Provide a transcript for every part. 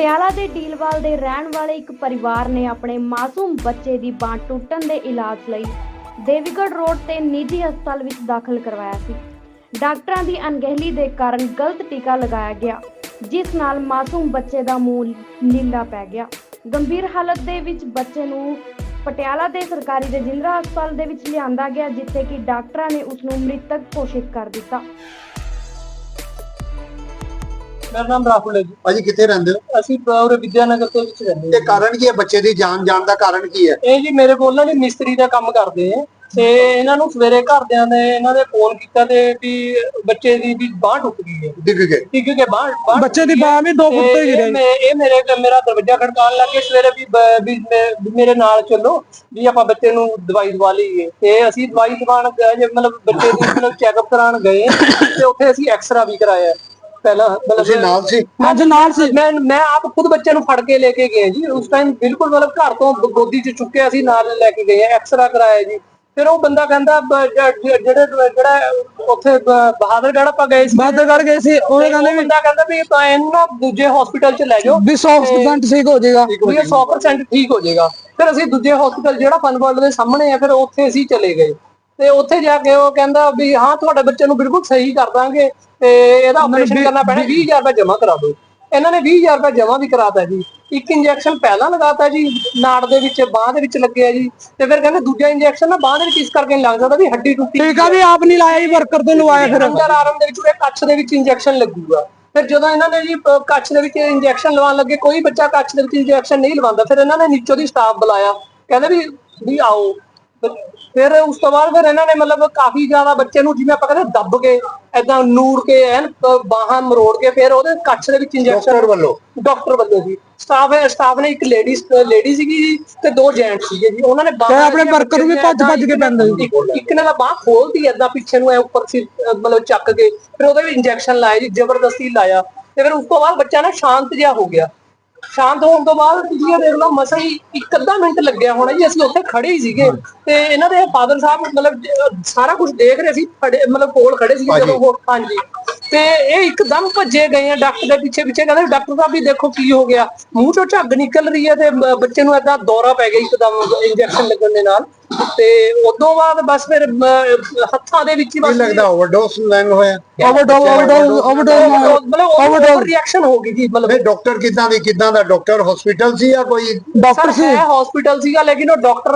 ਪਟਿਆਲਾ ਦੇ ਢੀਲਵਾਲ ਦੇ ਰਹਿਣ ਵਾਲੇ ਇੱਕ ਪਰਿਵਾਰ ਨੇ ਆਪਣੇ ਮਾਸੂਮ ਬੱਚੇ ਦੀ ਬਾਂਹ ਟੁੱਟਣ ਦੇ ਇਲਾਜ ਲਈ ਦੇਵੀਗੜ੍ਹ ਰੋਡ ਤੇ ਨਿੱਜੀ ਹਸਪਤਾਲ ਵਿੱਚ ਦਾਖਲ ਕਰਵਾਇਆ ਸੀ। ਡਾਕਟਰਾਂ ਦੀ ਅਣਗਹਿਲੀ ਦੇ ਕਾਰਨ ਗਲਤ ਟੀਕਾ ਲਗਾਇਆ ਗਿਆ, ਜਿਸ ਨਾਲ ਮਾਸੂਮ ਬੱਚੇ ਦਾ ਮੂੰਹ ਨੀਲਾ ਪੈ ਗਿਆ। ਗੰਭੀਰ ਹਾਲਤ ਦੇ ਵਿੱਚ ਬੱਚੇ ਨੂੰ ਪਟਿਆਲਾ ਦੇ ਸਰਕਾਰੀ ਰਜਿੰਦਰਾ ਹਸਪਤਾਲ ਦੇ ਵਿੱਚ ਲਿਆਂਦਾ ਗਿਆ, ਜਿੱਥੇ ਕਿ ਡਾਕਟਰਾਂ ਨੇ ਉਸ ਨੂੰ ਮ੍ਰਿਤਕ ਘੋਸ਼ਿਤ ਕਰ ਦਿੱਤਾ। ਮੇਰਾ ਨਾਮ ਰਾਹੁਲ ਹੈ ਜੀ। ਭਾਜੀ ਕਿੱਥੇ ਰਹਿੰਦੇ ਹੋ? ਅਸੀਂ ਪੂਰੇ ਵਿਦਿਆਨਗਰ ਦੇ ਵਿੱਚ ਰਹਿੰਦੇ ਇਹ ਕਾਰਨ ਕੀ ਹੈ? ਬੱਚੇ ਦੀ ਜਾਨ ਜਾਣ ਦਾ ਕਾਰਨ ਕੀ ਹੈ? ਇਹ ਜੀ ਮੇਰੇ ਕੋਲ ਨਾ ਜੀ ਮਿਸਤਰੀ ਦਾ ਕੰਮ ਕਰਦੇ ਆ ਤੇ ਇਹਨਾਂ ਨੂੰ ਸਵੇਰੇ ਘਰਦਿਆਂ ਨੇ ਇਹਨਾਂ ਦੇ ਫੋਨ ਕੀਤਾ ਤੇ ਵੀ ਬੱਚੇ ਦੀ ਵੀ ਬਾਂਹ ਟੁੱਟ ਗਈ ਹੈ। ਡਿੱਗ ਗਏ। ਹੈ ਕਿ ਬਾਂਹ ਬੱਚੇ ਦੀ ਬਾਂਹ ਵੀ 2 ਤੇ ਫੁੱਟ ਤੋਂ ਹੀ ਗਿਰੇ। ਇਹ ਮੇਰੇ ਮੇਰਾ ਦਰਵਾਜ਼ਾ ਖੜਕਾਉਣ ਲੱਗੇ ਸਵੇਰੇ ਵੀ ਵੀ ਮੇਰੇ ਨਾਲ ਚੱਲੋ ਵੀ ਆਪਾਂ ਬੱਚੇ ਨੂੰ ਦਵਾਈ ਦਵਾ ਲਈਏ। ਤੇ ਅਸੀਂ ਦਵਾਈ ਦਵਾਉਣ ਗਏ ਮਤਲਬ ਬੱਚੇ ਦੀ ਮਤਲਬ ਚੈੱਕਅਪ ਕਰਾਉਣ ਗਏ ਤੇ ਉੱਥੇ ਅਸੀਂ ਐਕਸਰਾ ਵੀ ਕਰਾਇਆ। ਪਹਿਲਾਂ ਤੁਸੀਂ ਮਤਲਬ ਨਾਲ ਸੀ? ਅੱਜ ਨਾਲ ਸੀ। ਮੈਂ ਮੈਂ ਆਪ ਖੁਦ ਬੱਚੇ ਨੂੰ ਫੜ ਕੇ ਲੈ ਕੇ ਗਏ ਜੀ। ਉਸ ਟਾਈਮ ਬਿਲਕੁਲ ਮਤਲਬ ਘਰ ਤੋਂ ਗ- ਗੋਦੀ 'ਚ ਚੁੱਕਿਆ ਸੀ ਨਾਲ ਲੈ ਕੇ ਗਏ ਐਕਸਰਾ ਕਰਾਇਆ ਜੀ। ਫਿਰ ਉਹ ਬੰਦਾ ਕਹਿੰਦਾ ਬ- ਜ- ਜ- ਜਿਹੜੇ ਜਿਹੜਾ ਉੱਥੇ ਬਹਾਦਰਗੜ੍ਹ ਆਪਾਂ ਗਏ ਸੀ। ਬਾਦਰਗੜ ਗਏ ਸੀ। ਉਹਨੇ ਉਹ ਕਹਿੰਦੇ ਵੀ ਬੰਦਾ ਕਹਿੰਦਾ ਵੀ ਤਾਂ ਇਹਨੂੰ ਨਾ ਦੂਜੇ ਹਸਪੀਟਲ 'ਚ ਲੈ ਜਾਓ ਵੀ 100% ਠੀਕ ਹੋ ਜਾਏਗਾ। ਵੀ ਇਹ 100% ਠੀਕ ਹੋ ਜਾਏਗਾ। ਫਿਰ ਅਸੀਂ ਦੂਜੇ ਹਸਪੀਟਲ ਜਿਹੜਾ ਫਨਵਰਲਡ ਦੇ ਸਾਹਮਣੇ ਆ ਫਿਰ ਉੱਥੇ ਅਸੀਂ ਚਲੇ ਗਏ। ਤੇ ਉੱਥੇ ਜਾ ਕੇ ਉਹ ਕਹਿੰਦਾ ਵੀ ਹਾਂ ਤੁਹਾਡੇ ਬੱਚੇ ਨੂੰ ਬਿਲਕੁਲ ਸਹੀ ਕਰ ਦਾਂਗੇ ਤੇ ਇਹਦਾ ਆਪਰੇਸ਼ਨ ਕਰਨਾ ਪੈਣਾ 20000 ਰੁਪਏ ਜਮ੍ਹਾਂ ਕਰਾ ਦਿਓ। ਇਹਨਾਂ ਨੇ 20000 ਰੁਪਏ ਜਮ੍ਹਾਂ ਵੀ ਕਰਾਤਾ ਜੀ। ਇੱਕ ਇੰਜੈਕਸ਼ਨ ਪਹਿਲਾਂ ਲਗਾਤਾ ਜੀ ਨਾੜ ਦੇ ਵਿੱਚ ਬਾਹ ਦੇ ਵਿੱਚ ਲੱਗਿਆ ਜੀ। ਤੇ ਫਿਰ ਕਹਿੰਦੇ ਦੂਜਾ ਇੰਜੈਕਸ਼ਨ ਨਾ ਬਾਹ ਦੇ ਵਿੱਚ ਇਸ ਕਰਕੇ ਨਹੀਂ ਲੱਗ ਸਕਦਾ ਵੀ ਹੱਡੀ ਟੁੱਟੀ ਟੀਕਾ ਵੀ ਆਪ ਨਹੀਂ ਲਾਇਆ ਜੀ ਵਰਕਰ ਤੋਂ ਲਵਾਇਆ ਫਿਰ। ਅੰਦਰ ਆਰਮ ਦੇ ਵਿੱਚ ਉਹਦੇ ਕੱਚ ਦੇ ਵਿੱਚ ਇੰਜੈਕਸ਼ਨ ਲੱਗੂਗਾ। ਫਿਰ ਜਦੋਂ ਇਹਨਾਂ ਨੇ ਜੀ ਅਹ ਕੱਚ ਦੇ ਵਿੱਚ ਇੰਜੈਕਸ਼ਨ ਲਵਾਉਣ ਲੱਗੇ ਕੋਈ ਬੱਚਾ ਕੱਚ ਦੇ ਵਿੱਚ ਇੰਜੈਕਸ਼ਨ ਨਹੀਂ ਲਵਾਉਂਦਾ ਫਿਰ ਇਹਨਾਂ ਨੇ ਨੀਚੋਂ ਦੀ ਸਟਾਫ ਬੁਲਾਇਆ। ਕਹਿੰਦੇ ਵੀ ਵੀ ਆਓ। ਫਿਰ- ਉਸ ਤੋਂ ਬਾਅਦ ਫਿਰ ਇਹਨਾਂ ਨੇ ਮਤਲਬ ਕਾਫੀ ਜ਼ਿਆਦਾ ਬੱਚੇ ਨੂੰ ਜਿਵੇਂ ਆਪਾਂ ਕਹਿੰਦੇ ਦੱਬ ਕੇ ਐਦਾਂ ਨੂੜ ਕੇ ਐਨ ਬਾਹਾਂ ਮਰੋੜ ਕੇ ਫਿਰ ਉਹਦੇ ਕੱਚ ਦੇ ਵਿੱਚ ਇੰਜੈਕਸ਼ਨ ਡਾਕਟਰ ਵੱਲੋਂ? ਡਾਕਟਰ ਵੱਲੋਂ ਜੀ। ਸਟਾਫ ਸਟਾਫ ਨੇ ਇੱਕ ਲੇਡੀ ਲੇਡੀ ਸੀਗੀ ਜੀ ਤੇ ਦੋ ਜੈਂਟ ਸੀਗੇ ਜੀ। ਉਹਨਾਂ ਨੇ ਤੇ ਆਪਣੇ ਨੂੰ ਵੀ ਭੱਜ ਭੱਜ ਕੇ ਪੈਂਦਾ ਜੀ। ਇੱਕ- ਨੇ ਤਾਂ ਬਾਹ ਖੋਲਦੀ ਏਦਾਂ ਪਿੱਛੇ ਨੂੰ ਐ ਉੱਪਰ ਸੀ ਮਤਲਬ ਚੱਕ ਕੇ ਫਿਰ ਉਹਦੇ ਵੀ ਇੰਜੈਕਸ਼ਨ ਲਾਇਆ ਜੀ ਜ਼ਬਰਦਸਤੀ ਲਾਇਆ। ਤੇ ਫਿਰ ਉਸ ਤੋਂ ਬਾਅਦ ਬੱਚਾ ਨਾ ਸ਼ਾਂਤ ਜਿਹਾ ਹੋ ਗਿਆ। ਸ਼ਾਂਤ ਹੋਣ ਤੋਂ ਬਾਅਦ ਤੁਸੀਂ ਇਹ ਦੇਖ ਲਓ ਮਸਾ ਹੀ ਇੱਕ ਅੱਧਾ ਮਿੰਟ ਲੱਗਿਆ ਹੋਣਾ ਜੀ ਅਸੀਂ ਉੱਥੇ ਖੜੇ ਹੀ ਸੀਗੇ। ਤੇ ਇਹਨਾਂ ਦੇ ਫਾਦਰ ਸਾਹਿਬ ਮਤਲਬ ਸਾਰਾ ਕੁਝ ਦੇਖ ਰਹੇ ਸੀ ਖੜੇ ਮਤਲਬ ਕੋਲ ਖੜੇ ਸੀ ਜਦੋਂ ਉਹ ਹਾਂਜੀ। ਤੇ ਇਹ ਇੱਕਦਮ ਭੱਜੇ ਗਏ ਆ ਡਾਕਟਰ ਦੇ ਪਿੱਛੇ ਪਿੱਛੇ ਕਹਿੰਦੇ ਡਾਕਟਰ ਸਾਹਿਬ ਵੀ ਦੇਖੋ ਕੀ ਹੋ ਗਿਆ। ਮੂੰਹ ਚੋਂ ਝੱਗ ਨਿਕਲ ਰਹੀ ਹੈ ਤੇ ਬੱਚੇ ਨੂੰ ਏਦਾਂ ਦੌਰਾ ਪੈ ਗਿਆ ਇੱਕਦਮ ਇੰਜੈਕਸ਼ਨ ਲੱਗਣ ਦੇ ਨਾਲ। ਤੇ ਉਦੋਂ ਬਾਅਦ ਬਸ ਫਿਰ ਹੱਥਾਂ ਦੇ ਵਿੱਚ ਹੀ ਬਸ ਲੱਗਦਾ ਓਵਰਡੋਸ ਲੈਣ ਹੋਇਆ? ਓਵਰਡੋਜ਼ ਓਵਰਡੋਜ਼ ਓਵਰਡੋਜ਼ ਮਤਲਬ ਓਵਰ ਰਿਐਕਸ਼ਨ ਹੋ ਗਈ ਜੀ ਮਤਲਬ। ਨਹੀਂ ਡਾਕਟਰ ਕਿਦਾਂ ਦੀ ਕਿਦਾਂ ਦਾ? ਡਾਕਟਰ ਹਸਪੀਟਲ ਸੀ ਜਾਂ ਕੋਈ? ਡਾਕਟਰ ਸੀ। ਹੈ ਹਸਪੀਟਲ ਸੀਗਾ ਲੇਕਿਨ ਉਹ ਡਾਕਟਰ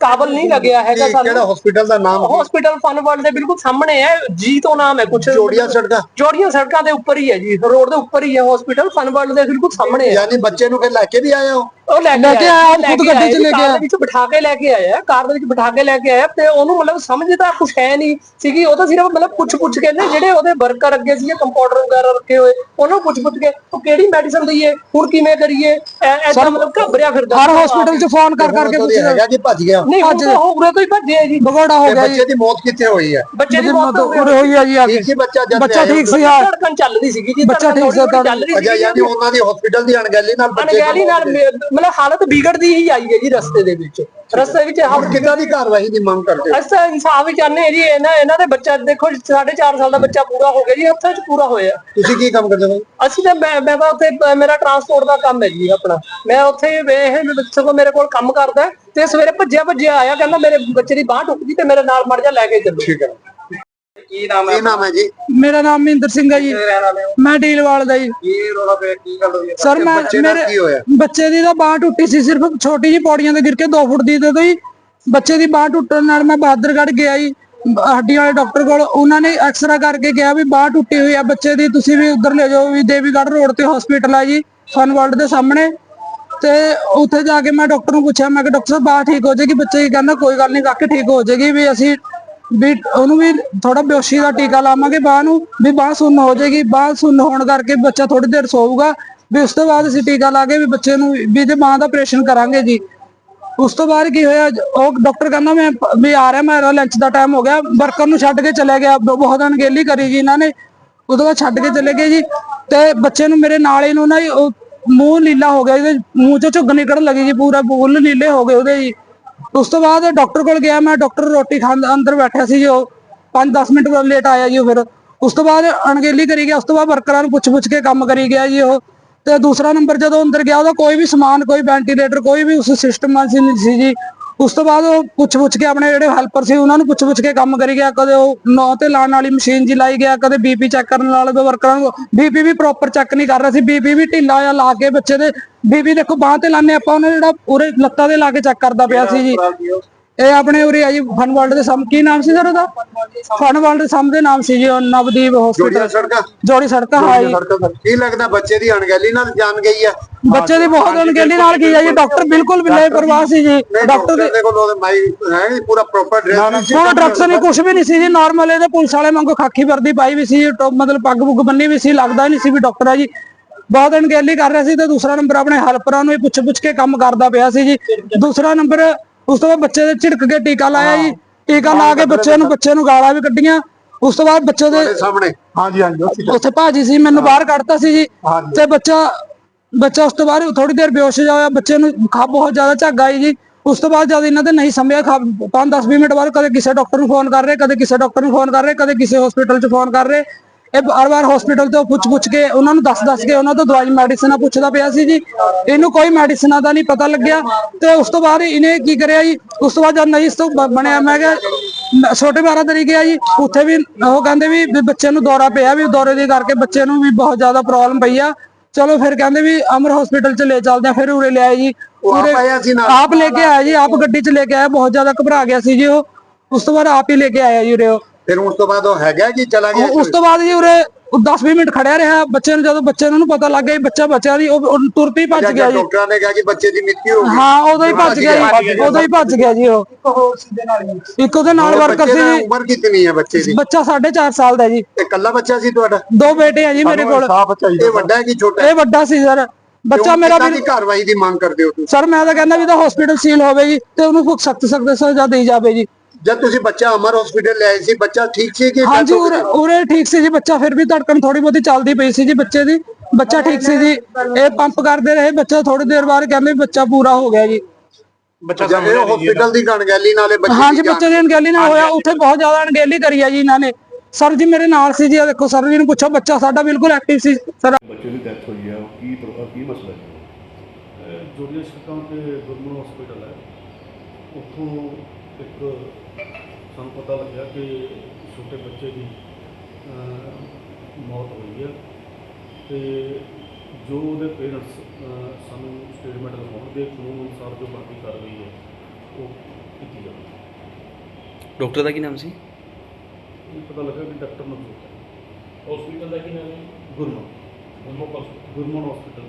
ਕਾਬਲ ਨਹੀਂ ਲੱਗਿਆ ਹੈਗਾ ਕਿਹੜਾ ਸਾਨੂੰ ਹਸਪੀਟਲ ਦਾ ਨਾਮ? ਹਸਪੀਟਲ ਫਨ ਵਰਲਡ ਦੇ ਬਿਲਕੁਲ ਸਾਹਮਣੇ ਹੈ ਜੀ ਤੋਂ ਨਾਮ ਹੈ ਕੁਛ। ਜੋੜੀਆਂ ਸੜਕਾਂ? ਜੋੜੀਆਂ ਸੜਕਾਂ ਦੇ ਉੱਪਰ ਹੀ ਹੈ ਜੀ ਰੋਡ ਦੇ ਉੱਪਰ ਹੀ ਹੈ ਹਸਪੀਟਲ ਫਨ ਵਰਲਡ ਦੇ ਬਿਲਕੁਲ ਸਾਹਮਣੇ ਹੈ। ਯਾਨੀ ਬੱਚੇ ਨੂੰ ਫਿਰ ਲੈ ਕੇ ਵੀ ਆਏ ਹੋ ਉਹ ਲੈ ਕੇ ਆਇਆ, ਖੁਦ ਕੇ ਗੱਡੀ 'ਚ ਲੈ ਕੇ ਕਾਰ ਆਇਆ। ਦੇ ਵਿੱਚ ਬਿਠਾ ਕੇ ਲੈ ਕੇ ਆਇਆ ਕਾਰ ਦੇ ਵਿੱਚ ਬਿਠਾ ਕੇ ਲੈ ਕੇ ਆਇਆ ਤੇ ਉਹਨੂੰ ਮਤਲਬ ਸਮਝਦਾ ਕੁਛ ਹੈ ਨਹੀਂ ਸੀਗੀ ਉਹ ਤਾਂ ਸਿਰਫ ਮਤਲਬ ਪੁੱਛ ਪੁੱਛ ਕੇ ਨਾ ਜਿਹੜੇ ਉਹਦੇ ਵਰਕਰ ਅੱਗੇ ਸੀਗੇ ਕੰਪਾਊਂਡਰ ਵਗੈਰਾ ਰੱਖੇ ਹੋਏ ਉਹਨੂੰ ਪੁੱਛ ਪੁੱਛ ਕੇ ਉਹ ਕਿਹੜੀ ਮੈਡੀਸਨ ਦਈਏ ਹੁਣ ਕਿਵੇਂ ਕਰੀਏ? ਐਦਾਂ ਮਤਲਬ ਘਬਰਿਆ ਫਿਰਦਾ ਹਰ ਹਸਪੀਟਲ 'ਚ ਫੋਨ ਕਰ ਕਰਕੇ ਪੁੱਛ ਹੈਗਾ ਕਿ ਭੱਜ ਗਿਆ। ਨਹੀਂ ਹੁਣ ਤਾਂ ਉਹ ਉਰੇ ਤੋਂ ਹੀ ਭੱਜੇ ਆ ਜੀ। ਬਗੋੜਾ ਹੋ ਗਿਆ ਜੀ। ਬੱਚੇ ਦੀ ਮੌਤ ਕਿੱਥੇ ਹੋਈ ਹੈ? ਬੱਚੇ ਦੀ ਮੌਤ ਹੋ ਉਰੇ ਹੋਈ ਆ। ਜੀ ਠੀਕ ਸੀ ਬੱਚਾ ਜਦ ਬੱਚਾ ਹੋ? ਠੀਕ ਸੀ ਆ। ਧੜਕਣ ਚੱਲ ਰਹੀ ਸੀਗੀ ਜੀ ਬੱਚਾ ਧੜਕਣ ਠੀਕ ਸੀ, ਥੋੜ੍ਹੀ ਚੱਲ ਰਹੀ ਯਾਨੀ ਉਹਨਾਂ ਦੀ ਹਸਪੀਟਲ ਦੀ ਅਣਗਹਿਲੀ ਨਾਲ ਬੱਚੇ ਦੀ ਅਣਗਹਿਲੀ ਨਾਲ ਮਤਲਬ ਹਾਲਤ ਵਿਗੜਦੀ ਹੀ ਆਈ ਹੈ ਜੀ ਰਸਤੇ ਦੇ ਵਿੱਚ। ਰਸਤੇ ਵਿੱਚ ਹੁਣ ਕਿੱਦਾਂ ਦੀ ਕਾਰਵਾਈ ਦੀ ਮੰਗ ਕਰਦੇ ਹੋ? ਅਸੀਂ ਇਨਸਾਫ ਹੀ ਚਾਹੁੰਦੇ ਹਾਂ ਜੀ ਇਹਨਾਂ ਇਹਨਾਂ ਦੇ ਬੱਚਾ ਦੇਖੋ 4.5 ਸਾਲ ਦਾ ਬੱਚਾ ਪੂਰਾ ਹੋ ਗਿਆ ਜੀ ਹੱਥਾਂ 'ਚ ਪੂਰਾ ਹੋਇਆ। ਤੁਸੀਂ ਕੀ ਕੰਮ ਕਰਦੇ ਹੋ? ਅਸੀਂ ਤਾਂ ਮੈਂ ਮੈਂ ਤਾਂ ਉੱਥੇ ਮੇਰਾ ਟਰਾਂਸਪੋਰਟ ਦਾ ਕੰਮ ਹੈ ਜੀ ਆਪਣਾ। ਮੈਂ ਉੱਥੇ ਇਹ ਸਗੋਂ ਮੇਰੇ ਕੋਲ ਕੰਮ ਕਰਦਾ ਹੈ ਤੇ ਸਵੇਰੇ ਭੱਜਿਆ ਭੱਜਿਆ ਆਇਆ ਕਹਿੰਦਾ ਮੇਰੇ ਬੱਚੇ ਦੀ ਬਾਂਹ ਟੁੱਟ ਗਈ ਤੇ ਮੇਰੇ ਨਾਲ ਮੜ ਜਾ ਲੈ ਕੇ ਚੱਲੋ। ਠੀਕ ਹੈ। ਕੀ ਨਾਮ ਕੀ ਨਾਮ ਹੈ ਜੀ? ਮੇਰਾ ਨਾਮ ਮਹਿੰਦਰ ਸਿੰਘ ਹੈ ਜੀ। ਰਹਿਣ ਵਾਲੇ ਹੋ? ਮੈਂ ਢੀਲਵਾਲ ਦਾ ਜੀ। ਕੀ ਰੋਲਾ ਪਿਆ ਕੀ ਗੱਲ ਹੋਈ ਸਰ ਮੈਂ ਬੱਚੇ ਨਾਲ ਮੇਰੇ ਕੀ ਹੋਇਆ? ਬੱਚੇ ਦੀ ਤਾਂ ਬਾਹ ਟੁੱਟੀ ਸੀ ਸਿਰਫ ਛੋਟੀ ਜਿਹੀ ਪੌੜੀਆਂ ਤੇ ਗਿਰ ਕੇ 2 ਫੁੱਟ ਦੀ ਤੇ ਤੋਂ ਹੀ ਬੱਚੇ ਦੀ ਬਾਹ ਟੁੱਟਣ ਨਾਲ ਮੈਂ ਬਹਾਦਰਗੜ੍ਹ ਗਿਆ ਜੀ। ਬ- ਹੱਡੀ ਵਾਲੇ ਡਾਕਟਰ ਕੋਲ। ਉਹਨਾਂ ਨੇ ਐਕਸਰਾ ਕਰਕੇ ਕਿਹਾ ਵੀ ਬਾਹ ਟੁੱਟੀ ਹੋਈ ਆ ਬੱਚੇ ਦੀ ਤੁਸੀਂ ਵੀ ਉਧਰ ਲੈ ਜਾਓ ਵੀ ਦੇਵੀਗੜ੍ਹ ਰੋਡ ਤੇ ਹਸਪੀਟਲ ਆ ਜੀ ਫਨ ਵਰਲਡ ਦੇ ਸਾਹਮਣੇ। ਤੇ ਉੱਥੇ ਜਾ ਕੇ ਮੈਂ ਡਾਕਟਰ ਨੂੰ ਪੁੱਛਿਆ ਮੈਂ ਕਿ ਡਾਕਟਰ ਸਾਹਿਬ ਬਾਹ ਠੀਕ ਹੋ ਜਾਏਗੀ? ਬੱਚੇ ਕੀ ਕਹਿੰਦਾ ਕੋਈ ਗੱਲ ਨਹੀਂ ਕਾਕੇ ਠੀਕ ਹੋ ਜਾਏਗੀ ਵੀ ਅਸੀਂ ਵੀ ਉਹਨੂੰ ਵੀ ਥੋੜਾ ਬੇਹੋਸ਼ੀ ਦਾ ਟੀਕਾ ਲਾਵਾਂਗੇ, ਬਾਹ ਨੂੰ ਵੀ ਬਾਹ ਸੁੰਨ ਹੋ ਜਾਏਗੀ, ਬਾਹ ਸੁੰਨ ਹੋਣ ਕਰਕੇ ਬੱਚਾ ਥੋੜੀ ਦੇਰ ਸੋਊਗਾ, ਵੀ ਉਸ ਤੋਂ ਬਾਅਦ ਅਸੀਂ ਟੀਕਾ ਲਾ ਕੇ ਵੀ ਬੱਚੇ ਨੂੰ ਵੀ ਇਹਦੇ ਬਾਹ ਦਾ ਆਪਰੇਸ਼ਨ ਕਰਾਂਗੇ ਜੀ। ਉਸ ਤੋਂ ਬਾਅਦ ਕੀ ਹੋਇਆ, ਉਹ ਡਾਕਟਰ ਕਹਿੰਦਾ ਮੈਂ ਵੀ ਆ ਰਿਹਾ ਮੇਰਾ ਲੰਚ ਦਾ ਟਾਈਮ ਹੋ ਗਿਆ ਵਰਕਰ ਨੂੰ ਛੱਡ ਕੇ ਚਲੇ ਗਿਆ ਬਹੁਤ ਅਣਗਹਿਲੀ ਕਰੀ ਜੀ ਇਹਨਾਂ ਨੇ ਉਦੋਂ ਬਾਅਦ ਛੱਡ ਕੇ ਚਲੇ ਗਏ ਜੀ, ਤੇ ਬੱਚੇ ਨੂੰ ਮੇਰੇ ਨਾਲ ਹੀ ਨੂੰ ਨਾ ਮੂੰਹ ਨੀਲਾ ਹੋ ਗਿਆ, ਇਹਦੇ ਮੂੰਹ ਚੋਂ ਝੁੱਗ ਨਿਕਲਣ ਲੱਗੀ ਜੀ, ਪੂਰਾ ਬੁੱਲ ਨੀਲੇ ਹੋ ਗਏ ਉਹਦੇ ਜੀ। ਉਸ ਤੋਂ ਬਾਅਦ ਡਾਕਟਰ ਕੋਲ ਗਿਆ, ਮੈਂ ਡਾਕਟਰ ਰੋਟੀ ਖਾਣ ਅੰਦਰ ਬੈਠਿਆ ਸੀ ਜੀ ਉਹ। 5-10 ਮਿੰਟ ਲੇਟ ਆਇਆ ਜੀ ਉਹ ਫਿਰ। ਉਸ ਤੋਂ ਬਾਅਦ ਅਣਗਹਿਲੀ ਕਰੀ ਗਿਆ, ਉਸ ਤੋਂ ਬਾਅਦ ਵਰਕਰਾਂ ਨੂੰ ਪੁੱਛ ਪੁੱਛ ਕੇ ਕੰਮ ਕਰੀ ਗਿਆ ਜੀ ਉਹ। ਤੇ ਦੂਸਰਾ ਨੰਬਰ ਜਦੋਂ ਅੰਦਰ ਗਿਆ, ਉਹਦਾ ਕੋਈ ਵੀ ਸਮਾਨ, ਕੋਈ ਵੈਂਟੀਲੇਟਰ ਕੋਈ ਵੀ ਉਸ ਸਿਸਟਮ ਸੀ ਜੀ ਉਸ ਤੋਂ ਬਾਅਦ ਉਹ ਪੁੱਛ ਪੁੱਛ ਕੇ ਆਪਣੇ ਜਿਹੜੇ ਹੈਲਪਰ ਸੀ ਉਹਨਾਂ ਨੂੰ ਪੁੱਛ ਪੁੱਛ ਕੇ ਕੰਮ ਕਰੀ ਗਿਆ ਕਦੇ ਉਹ ਨੌ ਤੇ ਲਾਉਣ ਵਾਲੀ ਮਸ਼ੀਨ ਜੀ ਲਾਈ ਗਿਆ ਕਦੇ ਬੀਪੀ ਚੈੱਕ ਕਰਨ ਵਾਲੇ ਦੇ ਵਰਕਰਾਂ ਨੂੰ ਬੀਪੀ ਵੀ ਪ੍ਰੋਪਰ ਚੈੱਕ ਨਹੀਂ ਕਰ ਰਿਹਾ ਸੀ ਬੀਪੀ ਵੀ ਢਿੱਲਾ ਆ ਲਾ ਕੇ ਬੱਚੇ ਦੇ ਬੀਪੀ ਦੇਖੋ ਬਾਹ ਤੇ ਲਾਣੇ ਆਪਾਂ ਉਹਨੇ ਜਿਹੜਾ ਪੂਰੇ ਲੱਤਾਂ ਦੇ ਲਾ ਕੇ ਚੈੱਕ ਕਰਦਾ ਪਿਆ ਸੀ ਜੀ। ਇਹ ਆਪਣੇ ਉਰੇ ਆ ਜੀ ਫਨ ਵਰਲਡ ਦੇ ਸਾਹਮਣੇ ਕੀ ਨਾਮ ਸੀ ਸਰ ਉਹਦਾ? ਫਨ ਵਰਲਡ ਦੇ ਸਾਹਮਣੇ ਨਾਮ ਸੀ ਜੀ ਨਵਦੀਪ ਹਸਪੀਟਲ ਸੜਕਾਂ। ਜੋੜੀ ਸੜਕਾਂ ਹਾਂ ਜੀ। ਕੀ ਲੱਗਦਾ ਬੱਚੇ ਦੀ ਅਣਗਹਿਲੀ ਨਾਲ ਜਾਨ ਗਈ ਹੈ ਬੱਚੇ ਦੀ ਬਹੁਤ ਅਣਗਹਿਲੀ ਨਾਲ ਕੀ ਹੈ ਜੀ ਡਾਕਟਰ ਬਿਲਕੁਲ ਵੀ ਲਾਪਰਵਾਹ ਸੀ ਜੀ ਨਹੀਂ ਡਾਕਟਰ ਦੇ ਦੇ ਕੋਲ ਉਹਦੇ ਮਾਈ ਹੈ ਨੀ, ਪੂਰਾ ਪ੍ਰੋਪਰ ਡਰੈਸ ਕੋਈ ਡਰੱਗਸ ਨਹੀਂ ਕੁਝ ਵੀ ਨਹੀਂ ਸੀ ਜੀ ਨਾਰਮਲ ਇਹਦੇ ਪੁਲਿਸ ਵਾਲੇ ਵਾਂਗੂ ਖਾਕੀ ਵਰਦੀ ਪਾਈ ਵੀ ਸੀ ਮਤਲਬ ਪੱਗ ਪੁੱਗ ਬੰਨੀ ਵੀ ਸੀ ਲੱਗਦਾ ਹੀ ਨਹੀਂ ਸੀ ਵੀ ਡਾਕਟਰ ਹੈ ਜੀ। ਬਹੁਤ ਅਣਗਹਿਲੀ ਕਰ ਰਿਹਾ ਸੀ ਤੇ ਦੂਸਰਾ ਨੰਬਰ ਆਪਣੇ ਹੈਲਪਰਾਂ ਨੂੰ ਇਹ ਪੁੱਛ ਪੁੱਛ ਕੇ ਕੰਮ ਕਰਦਾ ਪਿਆ ਸੀ ਜੀ। ਦੂਸਰਾ ਨੰਬਰ ਉਸ ਤੋਂ ਬਾਅਦ ਬੱਚੇ ਦੇ ਝਿੜਕ ਕੇ ਟੀਕਾ ਲਾਇਆ ਜੀ ਟੀਕਾ ਲਾ ਕੇ ਬੱਚੇ ਨੂੰ ਬੱਚੇ ਨੂੰ ਗਾਲਾਂ ਵੀ ਕੱਢੀਆਂ। ਉਸ ਤੋਂ ਬਾਅਦ ਬੱਚੇ ਦੇ ਸਾਹਮਣੇ। ਹਾਂਜੀ ਹਾਂਜੀ ਉੱਥੇ ਭਾਜੀ ਸੀ ਮੈਨੂੰ ਬਾਹਰ ਕੱਢਤਾ ਸੀ ਜੀ। ਤੇ ਬੱਚਾ ਬੱਚਾ ਉਸ ਤੋਂ ਬਾਅਦ ਥੋੜੀ ਦੇਰ ਬੇਹੋਸ਼ ਜਿਹਾ ਹੋਇਆ, ਬੱਚੇ ਨੂੰ ਖਾ ਬਹੁਤ ਜ਼ਿਆਦਾ ਝੱਗ ਆਈ ਜੀ। ਉਸ ਤੋਂ ਬਾਅਦ ਜਦ ਇਹਨਾਂ ਦੇ ਨਹੀਂ ਸੰਭਿਆ ਖਾ 5-10 ਮਿੰਟ ਬਾਅਦ ਕਦੇ ਕਿਸੇ ਡਾਕਟਰ ਨੂੰ ਫੋਨ ਕਰ ਰਹੇ, ਕਦੇ ਕਿਸੇ ਡਾਕਟਰ ਨੂੰ ਫੋਨ ਕਰ ਰਹੇ, ਕਦੇ ਕਿਸੇ ਹਸਪੀਟਲ 'ਚ ਫੋਨ ਕਰ ਰਹੇ। ਇਹ ਬਾਰ-ਬਾਰ ਹਸਪੀਟਲ ਤੋਂ ਪੁੱਛ-ਪੁੱਛ ਕੇ ਉਹਨਾਂ ਨੂੰ ਦੱਸ-ਦੱਸ ਕੇ ਉਹਨਾਂ ਤੋਂ ਦਵਾਈ ਮੈਡੀਸਨਾਂ ਪੁੱਛਦਾ ਪਿਆ ਸੀ ਜੀ। ਇਹਨੂੰ ਕੋਈ ਮੈਡੀਸਨਾਂ ਦਾ ਨਹੀਂ ਪਤਾ ਲੱਗਿਆ। ਤੇ ਉਸ ਤੋਂ ਬਾਅਦ ਇਹਨੇ ਕੀ ਕਰਿਆ ਜੀ? ਉਸ ਤੋਂ ਬਾਅਦ ਜਦ ਨਹੀਂ ਇਸ ਤੋਂ ਬਣਿਆ, ਮੈਂ ਕਿਹਾ ਛੋਟੇ ਬਾਰਾਂ ਤਰੀਕੇ ਗਿਆ ਜੀ। ਉੱਥੇ ਵੀ ਉਹ ਕਹਿੰਦੇ ਵੀ ਵੀ ਬੱਚੇ ਨੂੰ ਦੌਰਾ ਪਿਆ ਵੀ ਦੌਰੇ ਦੇ ਕਰਕੇ ਬੱਚੇ ਨੂੰ ਵੀ ਬਹੁਤ ਜ਼ਿਆਦਾ ਪ੍ਰੋਬਲਮ ਪਈ ਆ। ਚਲੋ ਫਿਰ ਕਹਿੰਦੇ ਵੀ ਅਮਰ ਹਸਪੀਟਲ ਚ ਲੈ ਚੱਲਦੇ ਆ ਫਿਰ ਉਰੇ ਲਿਆਏ ਜੀ। ਉਰੇ- ਆਇਆ ਸੀ ਨਾਲ? ਆਪ ਲੈ ਕੇ ਆਇਆ ਜੀ ਆਪ ਗੱਡੀ ਚ ਲੈ ਕੇ ਆਇਆ ਬਹੁਤ ਜ਼ਿਆਦਾ ਘਬਰਾ ਗਿਆ ਸੀ ਜੀ ਉਹ। ਉਸ ਤੋਂ ਬਾਅਦ ਆਪ ਹੀ ਲੈ ਕੇ ਆਇਆ ਜੀ ਉਰੇ ਉਹ। ਫਿਰ ਉਸ ਤੋਂ ਬਾਅਦ ਉਹ ਹੈਗਾ ਕਿ ਚਲਾ ਗਿਆ ਉਸ ਤੋਂ ਬਾਅਦ ਜੀ ਉਰੇ 10-20 ਮਿੰਟ ਖੜਿਆ ਰਿਹਾ ਬੱਚੇ ਨੂੰ ਜਦੋਂ ਬੱਚੇ ਨੂੰ ਪਤਾ ਲੱਗ ਗਿਆ ਬੱਚਾ ਬਚਿਆ ਦੀ ਉਹ ਉਹ ਤੁਰਤ ਹੀ ਭੱਜ ਗਿਆ ਜੀ। ਡਾਕਟਰਾਂ ਨੇ ਕਿਹਾ ਕਿ ਬੱਚੇ ਦੀ ਮ੍ਰਿਤੂ ਹੋ ਗਈ। ਹਾਂ ਉਦੋਂ ਹੀ ਭੱਜ ਗਿਆ ਜੀ ਉਦੋਂ ਹੀ ਭੱਜ ਗਿਆ ਜੀ ਉਹ। ਇੱਕ ਉਹਦੇ ਨਾਲ ਉਹ ਵਰਕਰ ਸੀ। ਜੀ ਉਮਰ ਕਿੰਨੀ ਹੈ ਬੱਚੇ ਦੀ? ਬੱਚਾ 4.5 ਸਾਲ ਦਾ ਜੀ। ਇਹ ਇਕੱਲਾ ਬੱਚਾ ਸੀ ਤੁਹਾਡਾ? ਦੋ ਬੇਟੇ ਆ ਜੀ ਮੇਰੇ ਕੋਲ। ਇਹ ਵੱਡਾ ਹੈ ਕਿ ਛੋਟਾ ਹੈ? ਇਹ ਵੱਡਾ ਸੀ ਸਰ। ਬੱਚਾ ਮੇਰਾ ਵੀ ਕਾਰਵਾਈ ਦੀ ਮੰਗ ਕਰਦੇ ਹੋ ਤੁਸੀਂ? ਸਰ ਮੈਂ ਤਾਂ ਕਹਿੰਦਾ ਵੀ ਤਾਂ ਹਸਪੀਟਲ ਸੀਲ ਹੋਵੇ ਜੀ ਤੇ ਉਹਨੂੰ ਕੋਈ ਸਖਤ ਸਖਤ ਸਜ਼ਾ ਦੇਈ ਜਾਵੇ ਜੀ। ਜਦ ਤੁਸੀਂ ਬੱਚਾ ਅਮਰ ਹਸਪੀਟਲ ਲਿਆਏ ਸੀ ਬੱਚਾ ਠੀਕ ਸੀ ਕਿ ਹਾਂਜੀ ਉਰੇ? ਉਰੇ ਠੀਕ ਸੀ ਜੀ ਬੱਚਾ ਫਿਰ ਵੀ ਧੜਕਣ ਥੋੜੀ ਬਹੁਤੀ ਚੱਲਦੀ ਪਈ ਸੀ ਜੀ ਬੱਚੇ ਦੀ। ਬੱਚਾ ਠੀਕ ਸੀ ਜੀ। ਇਹ ਪੰਪ ਕਰਦੇ ਰਹੇ ਬੱਚਾ ਥੋੜੀ ਦੇਰ ਬਾਅਦ ਕਹਿੰਦੇ ਵੀ ਬੱਚਾ ਪੂਰਾ ਹੋ ਗਿਆ ਜੀ। ਬੱਚਾ ਜਦ ਇਹ ਹਸਪੀਟਲ ਦੀ ਗਣਗੈਲੀ ਨਾਲੇ ਬੱਚੇ ਹਾਂਜੀ ਦੀ ਬੱਚੇ ਦੀ ਅਣਗਹਿਲੀ ਨਾਲ ਹੋਇਆ। ਉੱਥੇ ਬਹੁਤ ਜ਼ਿਆਦਾ ਅਣਗਹਿਲੀ ਕਰੀ ਆ ਜੀ ਇਹਨਾਂ ਨੇ। ਸਰ ਜੀ ਮੇਰੇ ਨਾਲ ਸੀ ਜੀ ਦੇਖੋ ਸਰ ਜੀ ਨੂੰ ਪੁੱਛੋ ਬੱਚਾ ਸਾਡਾ ਬਿਲਕੁਲ ਐਕਟਿਵ ਸੀ। ਸਰ ਬੱਚੇ ਦੀ ਡੈਥ ਹੋਈ ਹੈ ਉਹ ਕੀ ਪ੍ਰੋ- ਕੀ ਮਸਲਾ ਹੈ ਜੋੜੀਆਂ ਸੜਕਾਂ ਤੇ ਗੁਰਮਨ ਹਸਪੀਟਲ ਹੈ। ਉੱਥੋਂ ਇੱਕ ਸਾਨੂੰ ਪਤਾ ਲੱਗਿਆ ਕਿ ਛੋਟੇ ਬੱਚੇ ਦੀ ਮੌਤ ਹੋਈ ਹੈ ਤੇ ਜੋ ਉਹਦੇ ਪੇਰੈਂਟਸ ਸਾਨੂੰ ਸਟੇਟਮੈਂਟ ਦਿਖਾਉਣਗੇ ਕਾਨੂੰਨ ਅਨੁਸਾਰ ਜੋ ਬਾਕੀ ਕਾਰਵਾਈ ਹੈ ਉਹ ਕੀਤੀ ਜਾਵੇਗੀ। ਡਾਕਟਰ ਦਾ ਕੀ ਨਾਮ ਸੀ? ਇਹ ਪਤਾ ਲੱਗਾ ਕਿ ਡਾਕਟਰ ਨਵਜੋਤ ਹੈ ਹਸਪੀਟਲ ਦਾ ਕੀ ਨਾਮ ਹੈ? Gurman Gurmukh hospital Gurman hospital